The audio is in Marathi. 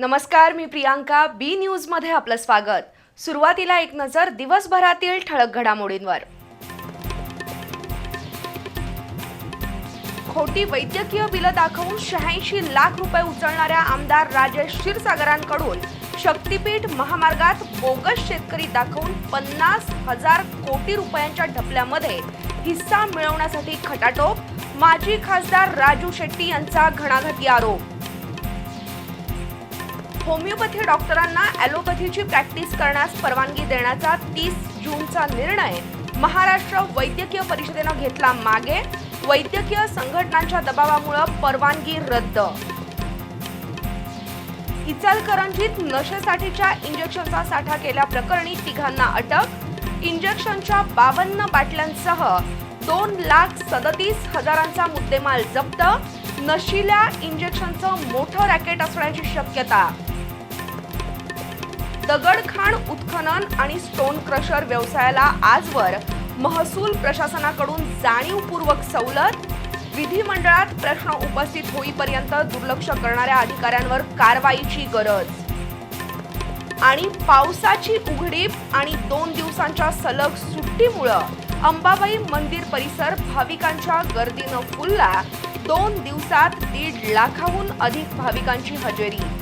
नमस्कार मी प्रियांका बी न्यूजमध्ये आपलं स्वागत. सुरुवातीला एक नजर दिवसभरातील ठळक घडामोडींवर. खोटी वैद्यकीय बिलं दाखवून शहाऐंशी लाख रुपये उचलणाऱ्या आमदार राजेश क्षीरसागरांकडून शक्तीपीठ महामार्गात बोगस शेतकरी दाखवून पन्नास हजार कोटी रुपयांच्या ढपल्यामध्ये हिस्सा मिळवण्यासाठी खटाटोप माजी खासदार राजू शेट्टी यांचा घणाघाती आरोप. होमिओपॅथी डॉक्टरांना ॲलोपॅथीची प्रॅक्टिस करण्यास परवानगी देण्याचा तीस जूनचा निर्णय महाराष्ट्र वैद्यकीय परिषदेनं घेतला मागे. वैद्यकीय संघटनांच्या दबावामुळं परवानगी रद्द. इचलकरंजीत नशेसाठीच्या इंजेक्शनचा साठा केल्याप्रकरणी तिघांना अटक. इंजेक्शनच्या बावन्न बाटल्यांसह दोन लाख सदतीस हजारांचा मुद्देमाल जप्त. नशिल्या इंजेक्शनचं मोठं रॅकेट असण्याची शक्यता दगडखाण उत्खनन आणि स्टोन क्रशर व्यवसायाला आजवर महसूल प्रशासनाकडून जाणीवपूर्वक सवलत? विधिमंडळात प्रश्न उपस्थित होईपर्यंत दुर्लक्ष करणाऱ्या अधिकाऱ्यांवर कारवाईची गरज. आणि पावसाची उघडीप आणि दोन दिवसांच्या सलग सुट्टीमुळं अंबाबाई मंदिर परिसर भाविकांच्या गर्दीनं फुलला. दोन दिवसात दीड लाखाहून अधिक भाविकांची हजेरी.